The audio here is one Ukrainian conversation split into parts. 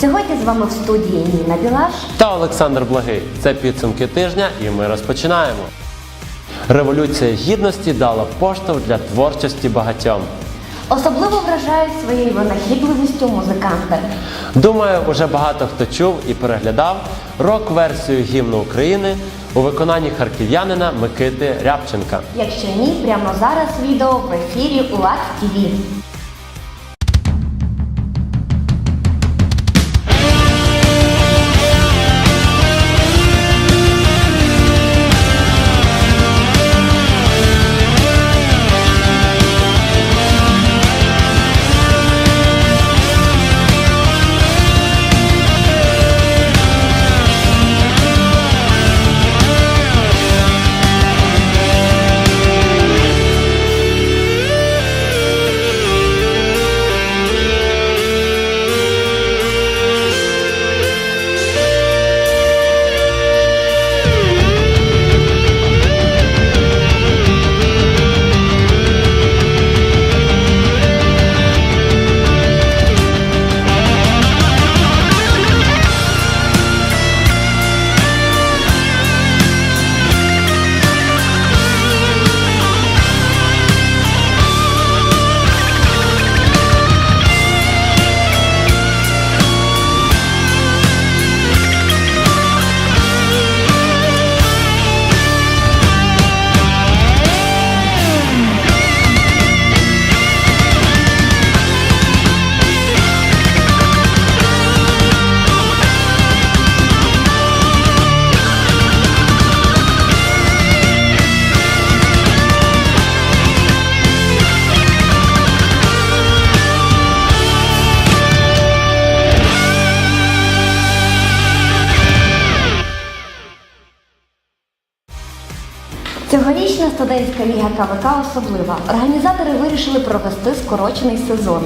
Сьогодні з вами в студії Ніна Білаш. та Олександр Благий. Це підсумки тижня, і ми розпочинаємо. Революція гідності дала поштовх для творчості багатьом. Особливо вражають своєю винахідливістю музиканти. Думаю, уже багато хто чув і переглядав рок-версію гімну України у виконанні харків'янина Микити Рябченка. Якщо ні, прямо зараз відео в ефірі у УАД ТВ. Цьогорічна студентська ліга КВК особлива. Організатори вирішили провести скорочений сезон.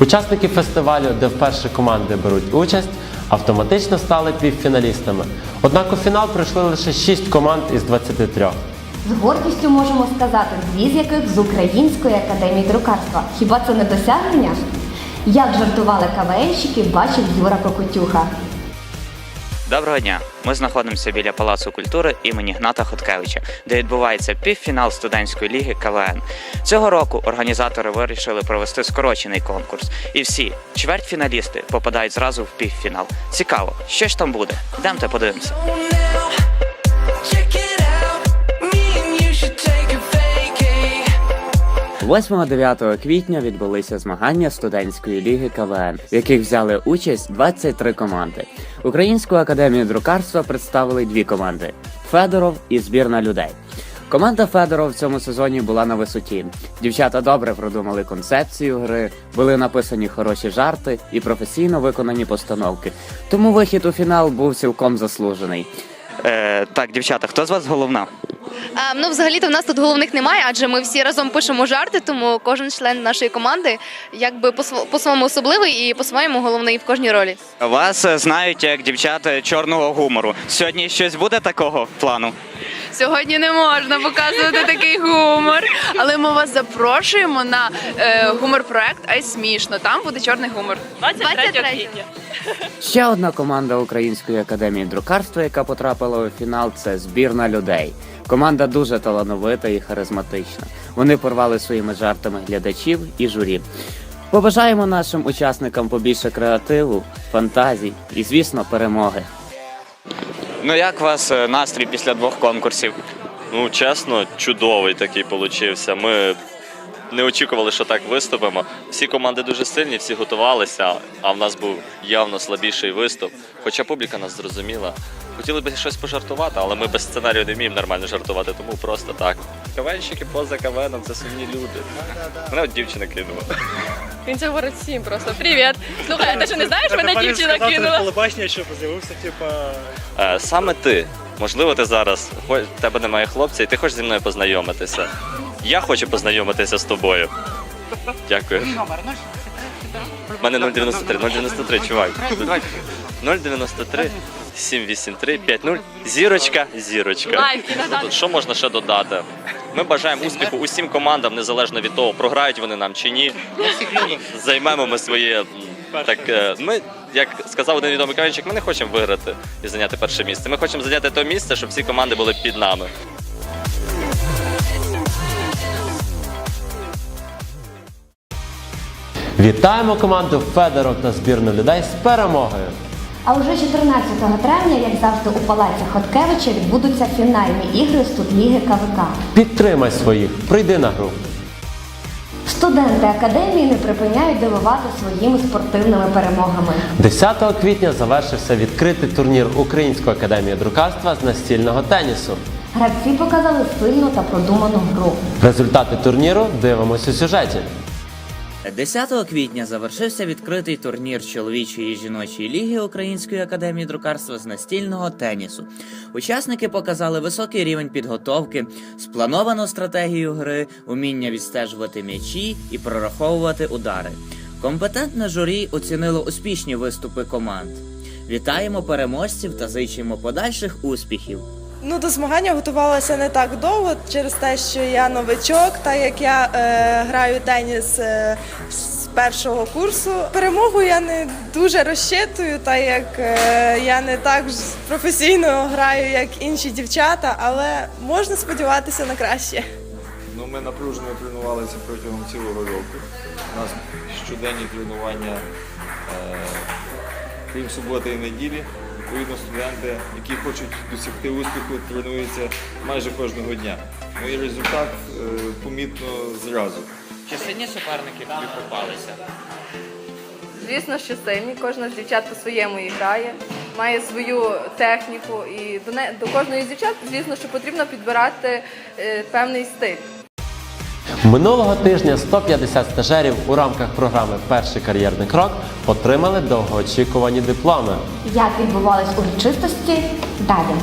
Учасники фестивалю, де вперше команди беруть участь, автоматично стали півфіналістами. Однак у фінал прийшли лише 6 команд із 23. З гордістю можемо сказати, дві з яких з Української академії друкарства. Хіба це не досягнення? Як жартували КВНщики, бачив Юра Кокотюха. Доброго дня! Ми знаходимося біля Палацу культури імені Гната Хоткевича, де відбувається півфінал студентської ліги КВН. Цього року організатори вирішили провести скорочений конкурс, і всі чвертьфіналісти попадають зразу в півфінал. Цікаво, що ж там буде? Демте подивимося. 8-9 квітня відбулися змагання студентської ліги КВН, в яких взяли участь 23 команди. Українську академію друкарства представили дві команди: Федоров і збірна людей. Команда Федоров в цьому сезоні була на висоті. Дівчата добре продумали концепцію гри, були написані хороші жарти і професійно виконані постановки. Тому вихід у фінал був цілком заслужений. Е, так, дівчата, хто з вас головна? А, ну, взагалі-то в нас тут головних немає, адже ми всі разом пишемо жарти, тому кожен член нашої команди якби по сво- по-своєму особливий і по-своєму головний в кожній ролі. Вас е, знають як дівчат чорного гумору. Сьогодні щось буде такого плану? Сьогодні не можна показувати такий гумор, але ми вас запрошуємо на е, гумор-проект Ай смішно. Там буде чорний гумор. 23 квітня. Ще одна команда Української академії друкарства, яка потрапила у фінал, це збірна людей. Команда дуже талановита і харизматична. Вони порвали своїми жартами глядачів і журі. Побажаємо нашим учасникам побільше креативу, фантазій і, звісно, перемоги. Ну як у вас е, настрій після двох конкурсів? Ну, чесно, чудовий такий получився. Ми не очікували, що так виступимо. Всі команди дуже сильні, всі готувалися, а в нас був явно слабіший виступ. Хоча публіка нас зрозуміла. Хотіли б щось пожартувати, але ми без сценарію не вміємо нормально жартувати, тому просто так. КВНщики поза КВНом це сумні люди. Мене от дівчина кинула. Він це говорить всім просто. Привіт. Слухай, а ти що не знаєш, мене дівчина кинула? телебачення, щоб з'явився, типа. Е, саме ти. Можливо, ти зараз хо- в тебе немає хлопця, і ти хочеш зі мною познайомитися. Я хочу познайомитися з тобою. Дякую. У мене 093, 093, чувак. 093 783 50 зірочка, зірочка. Що можна ще додати? Ми бажаємо успіху усім командам, незалежно від того, програють вони нам чи ні. Займемо ми своє так. е, Ми як сказав один відомий камінчик, ми не хочемо виграти і зайняти перше місце. Ми хочемо зайняти те місце, щоб всі команди були під нами. Вітаємо команду Федоров та збірну людей з перемогою! А уже 14 травня, як завжди, у палаці Хоткевича відбудуться фінальні ігри Студліги КВК. Підтримай своїх, прийди на гру. Студенти академії не припиняють дивувати своїми спортивними перемогами. 10 квітня завершився відкритий турнір Української академії друкарства з настільного тенісу. Гравці показали сильну та продуману гру. Результати турніру дивимося у сюжеті. 10 квітня завершився відкритий турнір чоловічої і жіночої ліги Української академії друкарства з настільного тенісу. Учасники показали високий рівень підготовки, сплановану стратегію гри, уміння відстежувати м'ячі і прораховувати удари. Компетентне журі оцінило успішні виступи команд. Вітаємо переможців та зичимо подальших успіхів. Ну, до змагання готувалася не так довго через те, що я новичок, так як я е, граю теніс е, з першого курсу. Перемогу я не дуже розчитую, так як е, я не так професійно граю, як інші дівчата, але можна сподіватися на краще. Ну, ми напружено тренувалися протягом цілого року. У нас щоденні тренування, е, крім суботи і неділі. Відповідно, студенти, які хочуть досягти успіху, тренуються майже кожного дня. Ну і результат е, помітно зразу. Чи сильні суперники тобі попалися? Звісно, що сильні. Кожна з дівчат по-своєму і грає, має свою техніку. І до, не, до кожної з дівчат, звісно, що потрібно підбирати е, певний стиль. Минулого тижня 150 стажерів у рамках програми Перший кар'єрний крок отримали довгоочікувані дипломи. Як відбувались урочистості далі.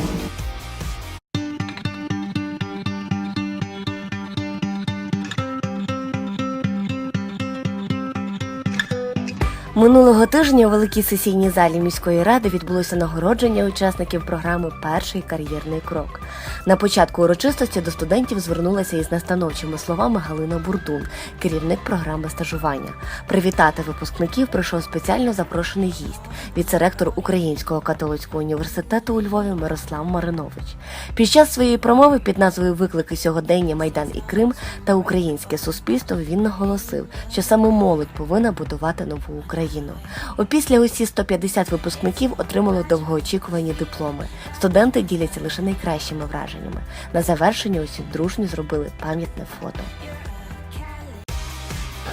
Минулого тижня у великій сесійній залі міської ради відбулося нагородження учасників програми Перший кар'єрний крок. На початку урочистості до студентів звернулася із настановчими словами Галина Бурдун, керівник програми стажування. Привітати випускників прийшов спеціально запрошений гість, віце-ректор Українського католицького університету у Львові Мирослав Маринович. Під час своєї промови під назвою Виклики сьогодення Майдан і Крим та українське суспільство він наголосив, що саме молодь повинна будувати нову Україну. Опісля усі 150 випускників отримали довгоочікувані дипломи. Студенти діляться лише найкращими враженнями. На завершення усі дружньо зробили пам'ятне фото.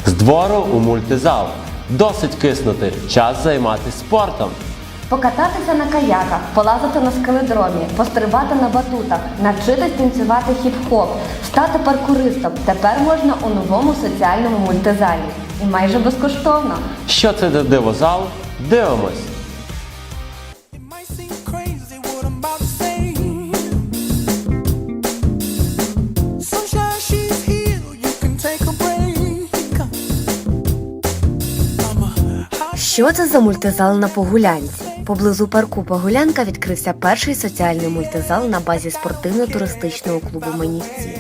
З двору у мультизал. Досить киснути, час займатися спортом. Покататися на каяках, полазити на скеледромі, пострибати на батутах, навчитись танцювати хіп-хоп, стати паркуристом. Тепер можна у новому соціальному мультизалі. І майже безкоштовно. Що це за дивозал? Дивимось. Що це за мультизал на Погулянці? Поблизу парку Погулянка відкрився перший соціальний мультизал на базі спортивно-туристичного клубу Манівці.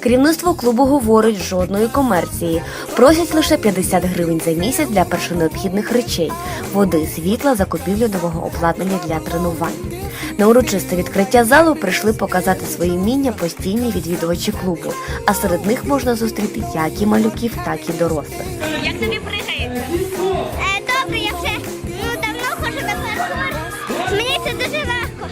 Керівництво клубу говорить жодної комерції. Просять лише 50 гривень за місяць для першонеобхідних речей, води, світла, закупівлю нового обладнання для тренувань. На урочисте відкриття залу прийшли показати свої вміння постійні відвідувачі клубу, а серед них можна зустріти як і малюків, так і дорослих. Як тобі пригається? Я вже ну, давно ходжу на паркур. Мені це дуже легко.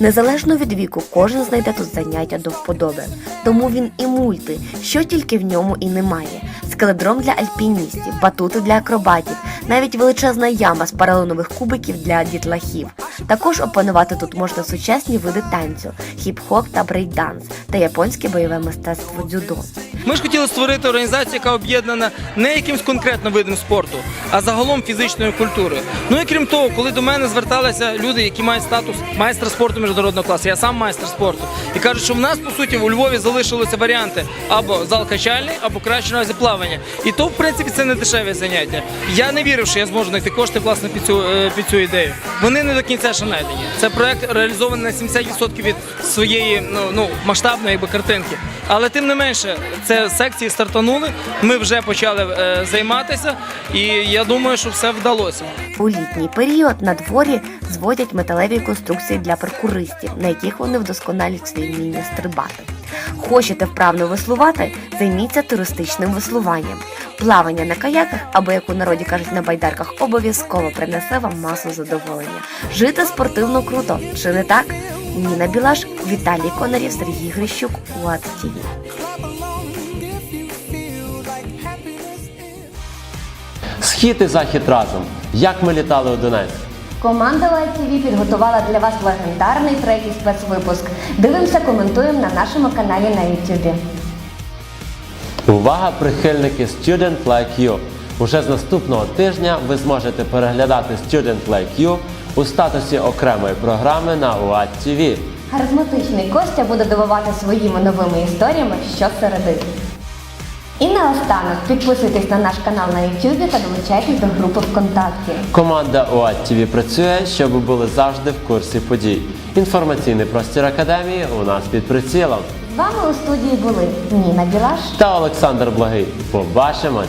Незалежно від віку, кожен знайде тут заняття до вподоби. Тому він і мульти, що тільки в ньому і немає. Скеледром для альпіністів, батути для акробатів, навіть величезна яма з паралонових кубиків для дітлахів. Також опанувати тут можна сучасні види танцю, хіп-хоп та брейкданс та японське бойове мистецтво дзюдо. Ми ж хотіли створити організацію, яка об'єднана не якимсь конкретним видом спорту, а загалом фізичною культурою. Ну і крім того, коли до мене зверталися люди, які мають статус майстра спорту міжнародного класу, я сам майстер спорту, і кажуть, що в нас по суті у Львові залишилися варіанти або зал качальний, або краще на плавання. І то, в принципі, це не дешеве заняття. Я не вірив, що я зможу знайти кошти власне під цю, е, під цю ідею. Вони не до кінця ще найдені. Це проект реалізований на 70% від своєї ну, ну, масштабної якби, картинки. Але тим не менше, це секції стартанули. Ми вже почали е, займатися, і я думаю, що все вдалося. У літній період на дворі зводять металеві конструкції для паркуристів, на яких вони вдосконалюють свої вміння стрибати. Хочете вправно веслувати? Займіться туристичним веслуванням. Плавання на каяках або, як у народі кажуть, на байдарках, обов'язково принесе вам масу задоволення. Жити спортивно круто, чи не так? Ніна Білаш, Віталій Конарів, Сергій Грищук, УАТ ТІВІ. Схід і захід разом. Як ми літали у Донецьк? Команда УАТВ підготувала для вас легендарний третій спецвипуск. Дивимося, коментуємо на нашому каналі на YouTube. Увага, прихильники Student Like You! Уже з наступного тижня ви зможете переглядати Student Like You у статусі окремої програми на UAT TV. Харизматичний Костя буде дивувати своїми новими історіями щосереди. І наостанок підписуйтесь на наш канал на YouTube та долучайтесь до групи ВКонтакті. Команда UAT ТІВІ працює, щоб ви були завжди в курсі подій. Інформаційний простір академії у нас під прицілом. З вами у студії були Ніна Білаш Та Олександр Благий. Побачимось!